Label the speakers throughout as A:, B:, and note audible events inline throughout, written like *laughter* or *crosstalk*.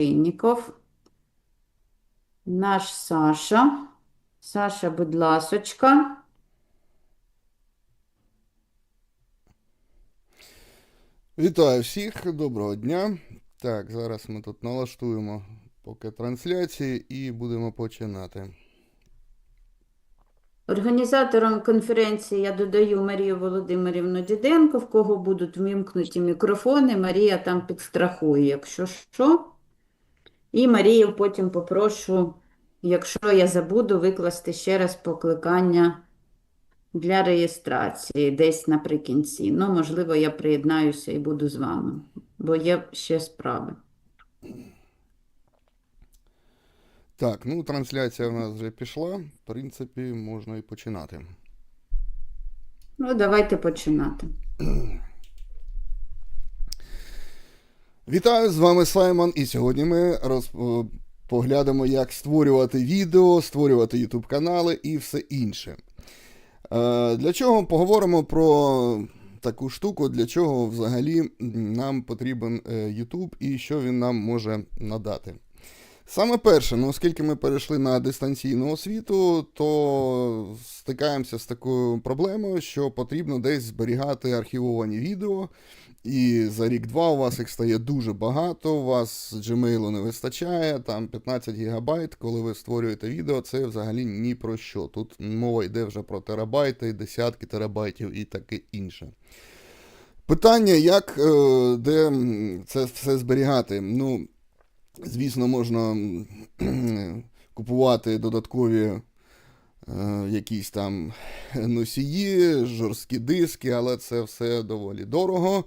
A: Овчинніков, наш Саша. Саша, будь ласочка.
B: Вітаю всіх, доброго дня. Так, зараз ми тут налаштуємо поки трансляції і будемо починати.
A: Організатором конференції я додаю Марію Володимирівну Діденко, в кого будуть вмімкнуті мікрофони. Марія там підстрахує, якщо що. І Марію потім попрошу, якщо я забуду, викласти ще раз покликання для реєстрації десь наприкінці. Ну, можливо, я приєднаюся і буду з вами, бо є ще справи.
B: Так, ну трансляція в нас вже пішла. В принципі, можна і починати.
A: Ну, давайте починати. *clears throat*
B: Вітаю, з вами Саймон, і сьогодні ми роз... е, поглянемо, як створювати відео, створювати YouTube канали і все інше. Е, Для чого поговоримо про таку штуку, для чого взагалі нам потрібен е, YouTube і що він нам може надати. Саме перше, ну оскільки ми перейшли на дистанційну освіту, то стикаємося з такою проблемою, що потрібно десь зберігати архівовані відео. І за рік-два у вас їх стає дуже багато, у вас Gmail не вистачає, там 15 гігабайт, коли ви створюєте відео, це взагалі ні про що. Тут мова йде вже про терабайти, десятки терабайтів і таке інше. Питання, як е, де це все зберігати? Ну, звісно, можна купувати додаткові якісь там носії, жорсткі диски, але це все доволі дорого.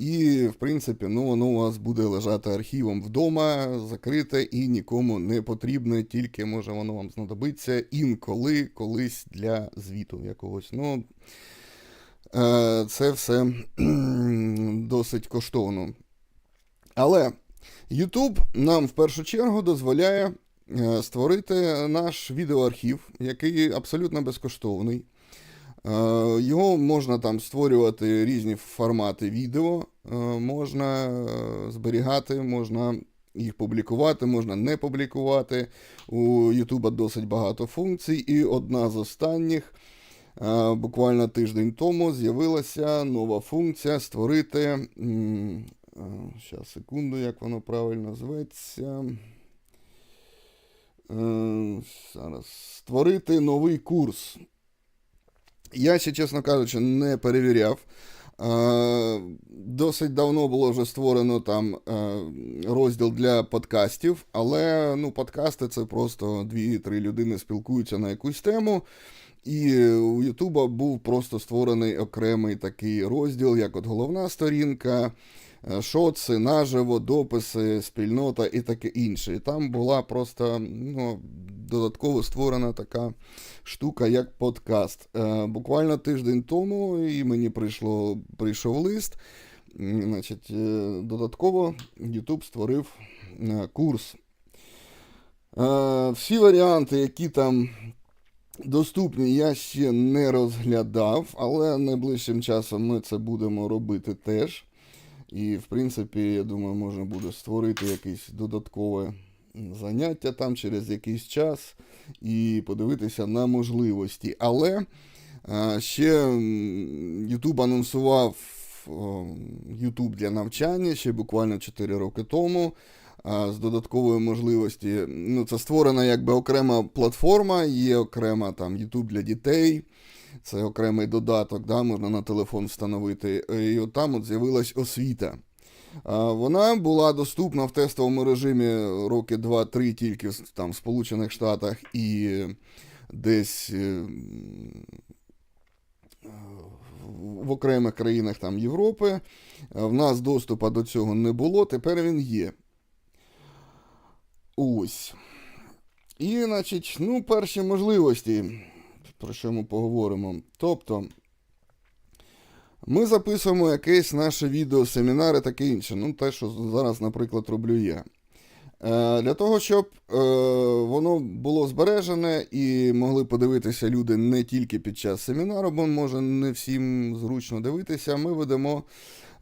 B: І, в принципі, ну, воно у вас буде лежати архівом вдома, закрите і нікому не потрібне, тільки може воно вам знадобиться інколи, колись для звіту якогось. Ну, е, це все *clears throat* досить коштовно. Але YouTube нам в першу чергу дозволяє е, створити наш відеоархів, який абсолютно безкоштовний. Е, Його можна там створювати різні формати відео, е, можна е, зберігати, можна їх публікувати, можна не публікувати. У YouTube досить багато функцій, і одна з останніх. е, Буквально тиждень тому з'явилася нова функція створити. Зараз, секунду, як воно правильно зветься. Е, Зараз створити новий курс. Я ще, чесно кажучи, не перевіряв. Е, Досить давно було вже створено там е, розділ для подкастів, але ну, подкасти це просто дві-три людини спілкуються на якусь тему. І у Ютуба був просто створений окремий такий розділ, як от головна сторінка, шоци, наживо, дописи, спільнота і таке інше. І там була просто ну, додатково створена така штука, як подкаст. Е, Буквально тиждень тому і мені прийшло, прийшов лист. Значить, е, додатково YouTube створив е, курс. Е, Всі варіанти, які там доступні, я ще не розглядав, але найближчим часом ми це будемо робити теж. І, в принципі, я думаю, можна буде створити якесь додаткове заняття там через якийсь час і подивитися на можливості. Але ще YouTube анонсував YouTube для навчання ще буквально 4 роки тому. З додаткової можливості. Ну, це створена якби окрема платформа, є окрема там YouTube для дітей. Це окремий додаток, да, можна на телефон встановити. І от там от з'явилась освіта. Вона була доступна в тестовому режимі роки 2-3 тільки там, в Сполучених Штатах і десь е, в окремих країнах там, Європи. В нас доступу до цього не було, тепер він є. Ось. І, значить, ну, перші можливості, про що ми поговоримо. Тобто, ми записуємо якесь наше відео, семінари, таке інше. Ну, те, що зараз, наприклад, роблю я. Е, Для того, щоб е, воно було збережене і могли подивитися люди не тільки під час семінару, бо може не всім зручно дивитися, ми ведемо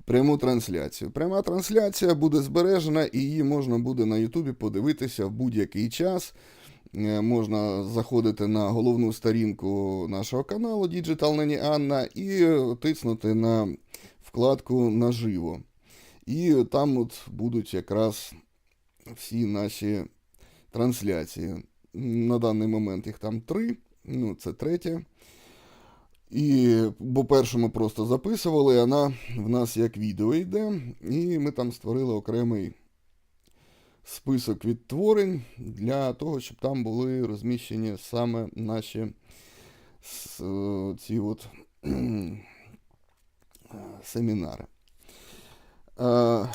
B: пряму трансляцію. Пряма трансляція буде збережена і її можна буде на Ютубі подивитися в будь-який час. Е, Можна заходити на головну сторінку нашого каналу Digital Нені Анна і тиснути на вкладку Наживо. І там от будуть якраз всі наші трансляції. На даний момент їх там три, ну це третя. І бо першу ми просто записували, вона в нас як відео йде, і ми там створили окремий список відтворень для того, щоб там були розміщені саме наші е, ці от *clears throat* семінари. Е,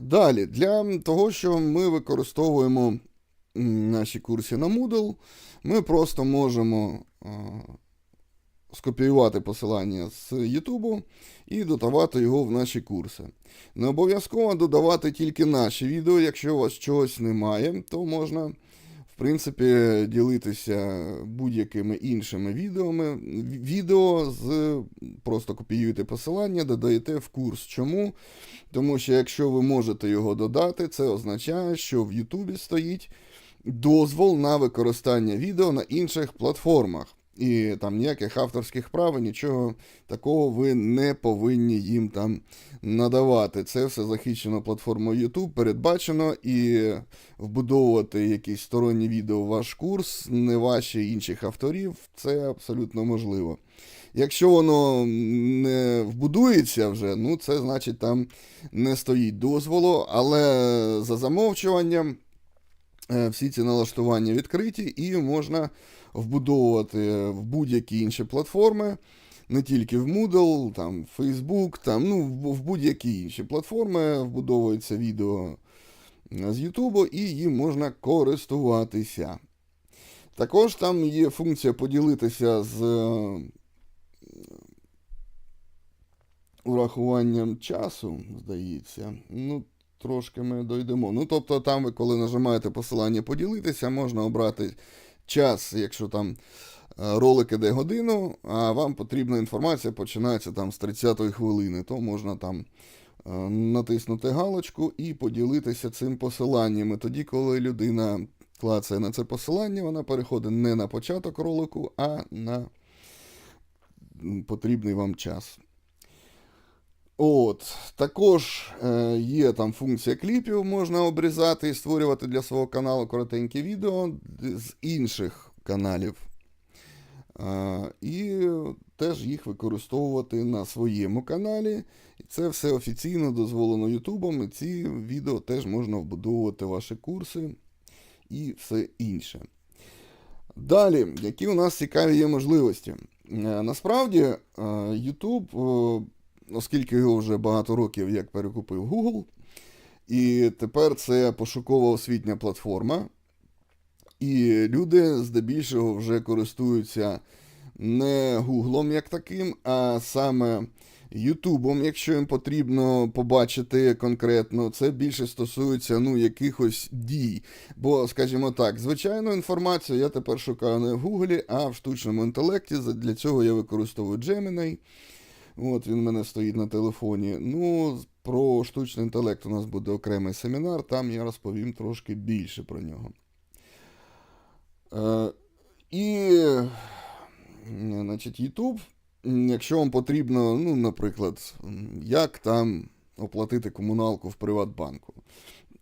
B: Далі, для того, що ми використовуємо наші курси на Moodle, ми просто можемо е, скопіювати посилання з YouTube і додавати його в наші курси. Не обов'язково додавати тільки наші відео. Якщо у вас чогось немає, то можна, в принципі, ділитися будь-якими іншими відеоми. Відео з просто копіюєте посилання, додаєте в курс. Чому? Тому що якщо ви можете його додати, це означає, що в Ютубі стоїть дозвол на використання відео на інших платформах. І там ніяких авторських прав, і нічого такого ви не повинні їм там надавати. Це все захищено платформою YouTube, передбачено, і вбудовувати якісь сторонні відео в ваш курс, не ваші інших авторів, це абсолютно можливо. Якщо воно не вбудується вже, ну це значить там не стоїть дозволу, але за замовчуванням е, всі ці налаштування відкриті і можна вбудовувати в будь-які інші платформи, не тільки в Moodle, там, Facebook, там, ну, в в будь-які інші платформи вбудовується відео е, з YouTube і їм можна користуватися. Також там є функція поділитися з е, урахуванням часу, здається. Ну, трошки ми дойдемо. Ну, тобто, там ви, коли нажимаєте посилання поділитися, можна обрати час, якщо там е, ролик іде годину, а вам потрібна інформація починається там з 30-ї хвилини, то можна там е, натиснути галочку і поділитися цим посиланням. Тоді, коли людина клацає на це посилання, вона переходить не на початок ролику, а на потрібний вам час. От, також е, є там функція кліпів, можна обрізати і створювати для свого каналу коротенькі відео з інших каналів. Е, і теж їх використовувати на своєму каналі. І це все офіційно дозволено Ютубом, і ці відео теж можна вбудовувати ваші курси і все інше. Далі, які у нас цікаві є можливості? Е, Насправді, е, YouTube, е, оскільки його вже багато років як перекупив Google, і тепер це пошукова освітня платформа, і люди здебільшого вже користуються не Гуглом як таким, а саме Ютубом, якщо їм потрібно побачити конкретно, це більше стосується ну, якихось дій. Бо, скажімо так, звичайну інформацію я тепер шукаю не в Гуглі, а в штучному інтелекті. Для цього я використовую Gemini. От він мене стоїть на телефоні. Ну, про штучний інтелект у нас буде окремий семінар, там я розповім трошки більше про нього. Е, і, значить, YouTube, якщо вам потрібно, ну, наприклад, як там оплатити комуналку в Приватбанку.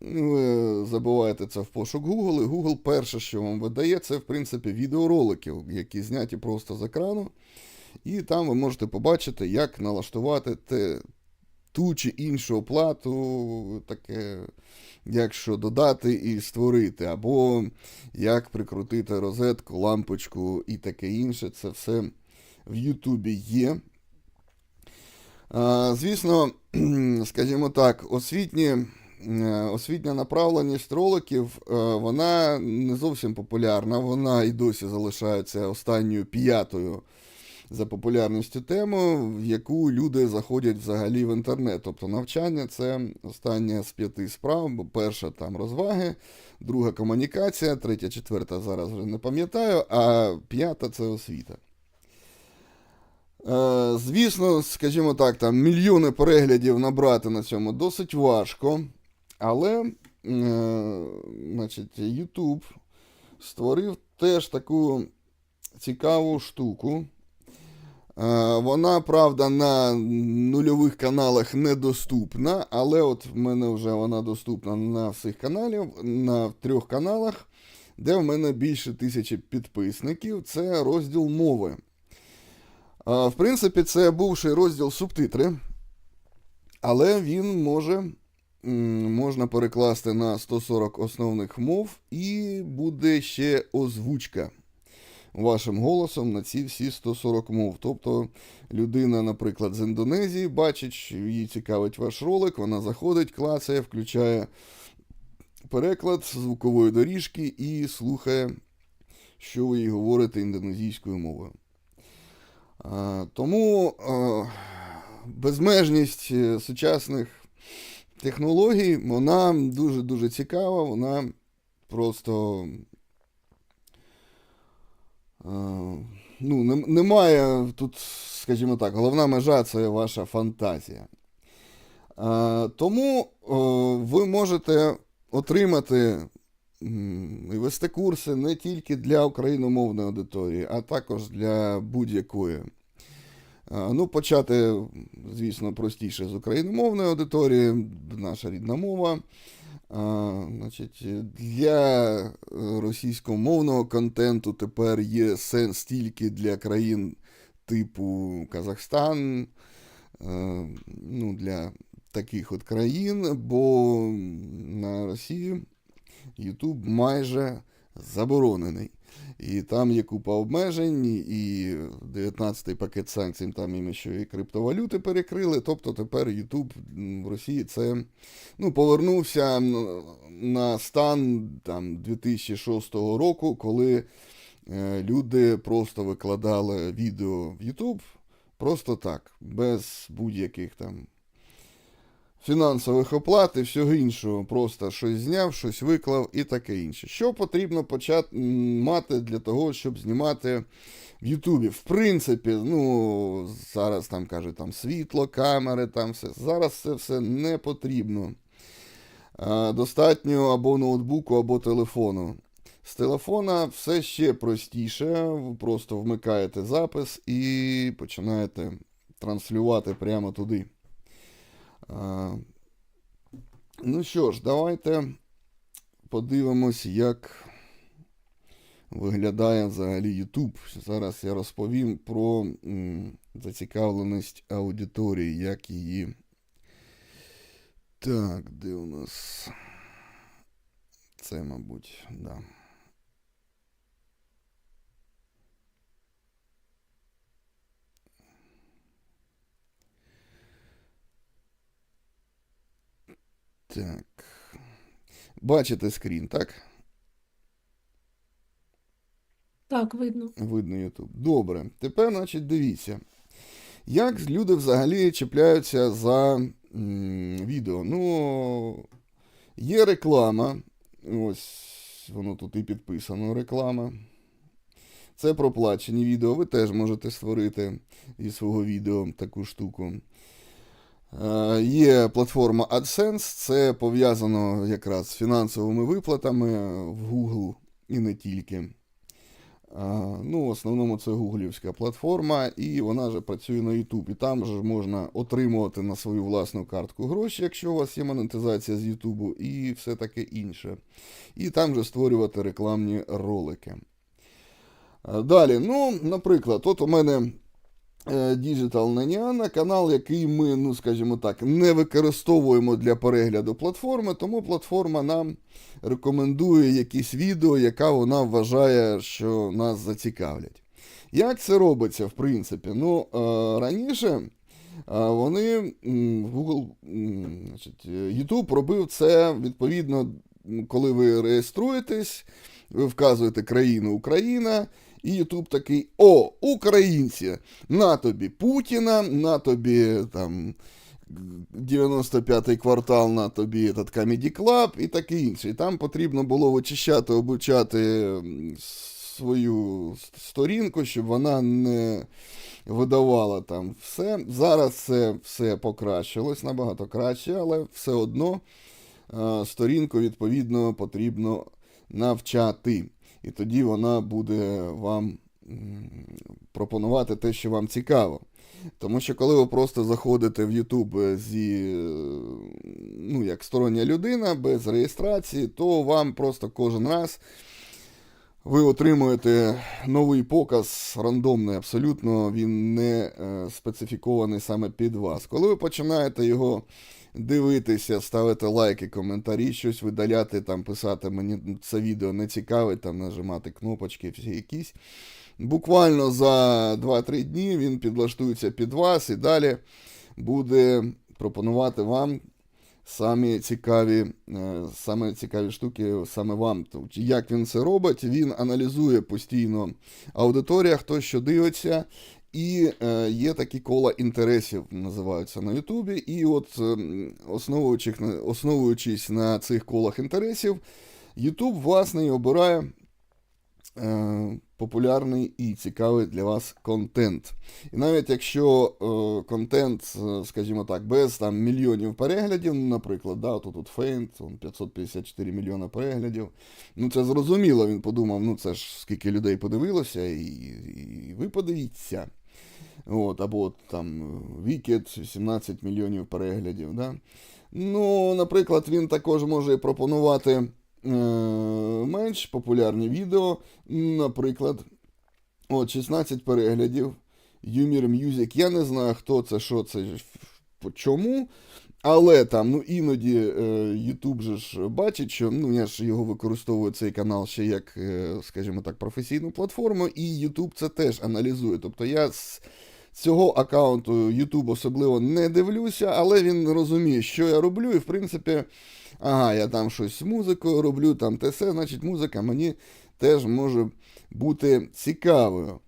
B: Ну, Ви забуваєте це в пошук Google, і Google перше, що вам видає, це, в принципі, відеоролики, які зняті просто з екрану. І там ви можете побачити, як налаштувати те, ту чи іншу оплату, таке, як додати і створити, або як прикрутити розетку, лампочку і таке інше. Це все в Ютубі є. Звісно, *clears throat* скажімо так, освітні, е, освітня направленість роликів, е, вона не зовсім популярна, вона і досі залишається останньою п'ятою за популярністю тему, в яку люди заходять взагалі в інтернет. Тобто навчання це остання з п'яти справ, бо перша там розваги, друга комунікація, третя, четверта зараз вже не пам'ятаю, а п'ята це освіта. Е, звісно, скажімо так, там мільйони переглядів набрати на цьому досить важко. Але, е, значить, YouTube створив теж таку цікаву штуку. Е, Вона, правда, на нульових каналах недоступна, але от в мене вже вона доступна на всіх каналів, на трьох каналах, де в мене більше тисячі підписників. Це розділ мови. Е, В принципі, це бувший розділ субтитри, але він може, можна перекласти на 140 основних мов, і буде ще озвучка вашим голосом на ці всі 140 мов. Тобто людина, наприклад, з Індонезії бачить, їй цікавить ваш ролик, вона заходить, клацає, включає переклад звукової доріжки і слухає, що ви їй говорите індонезійською мовою. Тому безмежність е, сучасних технологій, вона дуже-дуже цікава, вона просто ну, немає тут, скажімо так, головна межа це ваша фантазія. Е, Тому е, ви можете отримати і вести курси не тільки для україномовної аудиторії, а також для будь-якої. Е, Ну, почати, звісно, простіше з україномовної аудиторії, наша рідна мова. А, значить, для е, російськомовного контенту тепер є сенс тільки для країн типу Казахстан, е, ну, для таких от країн, бо на Росії YouTube майже заборонений. І там є купа обмежень, і 19-й пакет санкцій, там їм ще і криптовалюти перекрили. Тобто тепер м, в Росії це ну, повернувся на стан там, 2006 року, коли е, люди просто викладали відео в YouTube просто так, без будь-яких там фінансових оплат і всього іншого. Просто щось зняв, щось виклав і таке інше. Що потрібно почати мати для того, щоб знімати в Ютубі? В принципі, ну, зараз там кажуть, там світло, камери, там все. Зараз це все не потрібно. Достатньо або ноутбуку, або телефону. З телефона все ще простіше. Ви просто вмикаєте запис і починаєте транслювати прямо туди. Ну що ж, давайте подивимось, як виглядає взагалі YouTube. Зараз я розповім про зацікавленість аудиторії, як її. Так, де у нас? Це, мабуть, да. Так. Бачите скрін, так?
C: Так, видно.
B: Видно YouTube. Добре. Тепер, значить, дивіться. Як люди взагалі чіпляються за м, відео? Ну, є реклама. Ось воно тут і підписано. Реклама. Це проплачені відео. Ви теж можете створити зі свого відео таку штуку. Е, Є платформа AdSense, це пов'язано якраз з фінансовими виплатами в Google і не тільки. Ну, в основному це гуглівська платформа, і вона же працює на YouTube. І там же можна отримувати на свою власну картку гроші, якщо у вас є монетизація з YouTube, і все таке інше. І там же створювати рекламні ролики. Далі, ну, наприклад, от у мене е, Digital Naniana, канал, який ми, ну, скажімо так, не використовуємо для перегляду платформи, тому платформа нам рекомендує якісь відео, яка вона вважає, що нас зацікавлять. Як це робиться, в принципі? Ну, е, раніше е, вони Google, значить, е, YouTube робив це відповідно, коли ви реєструєтесь, ви вказуєте країну Україна, і Ютуб такий: О, українці! На тобі Путіна, на тобі там 95-й квартал на тобі этот Comedy Club і таке інше. І там потрібно було вичищати, обучати свою сторінку, щоб вона не видавала там все. Зараз це все покращилось набагато краще, але все одно сторінку відповідно потрібно навчати. І тоді вона буде вам пропонувати те, що вам цікаво. Тому що коли ви просто заходите в YouTube зі, е, ну, як стороння людина, без реєстрації, то вам просто кожен раз ви отримуєте новий показ рандомний, абсолютно він не е, специфікований саме під вас. Коли ви починаєте його дивитися, ставити лайки, коментарі, щось видаляти, там, писати, мені це відео не цікавить, там нажимати кнопочки, всі якісь. Буквально за 2-3 дні він підлаштується під вас і далі буде пропонувати вам самі цікаві, е, саме цікаві штуки саме вам. Тобто, Як він це робить, він аналізує постійно аудиторія, хто що дивиться. І е, є такі кола інтересів, називаються на Ютубі. І от ем, основуючись, на- цих колах інтересів, Ютуб, власне, і обирає е, популярний і цікавий для вас контент. І навіть якщо е, контент, е, скажімо так, без там мільйонів переглядів, ну, наприклад, да, тут, тут Фейнт, 554 мільйона переглядів. Ну це зрозуміло, він подумав, ну це ж скільки людей подивилося, і, і ви подивіться. От, або там Вікет 17 мільйонів переглядів. Да? Ну, наприклад, він також може пропонувати е, менш популярні відео. Наприклад, от 16 переглядів. Юмір Music. Я не знаю, хто це, що це, чому. Але там, ну іноді е, же ж бачить, що ну я ж його використовую цей канал ще як, е, скажімо так, професійну платформу, і YouTube це теж аналізує. Тобто я цього аккаунту YouTube особливо не дивлюся, але він розуміє, що я роблю, і в принципі, ага, я там щось з музикою роблю, там те все, значить музика мені теж може бути цікавою.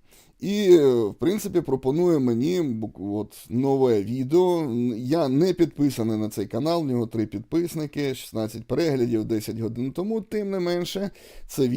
B: І, в принципі, пропонує мені от, нове відео. Я не підписаний на цей канал, в нього три підписники, 16 переглядів, 10 годин тому, тим не менше, це відео.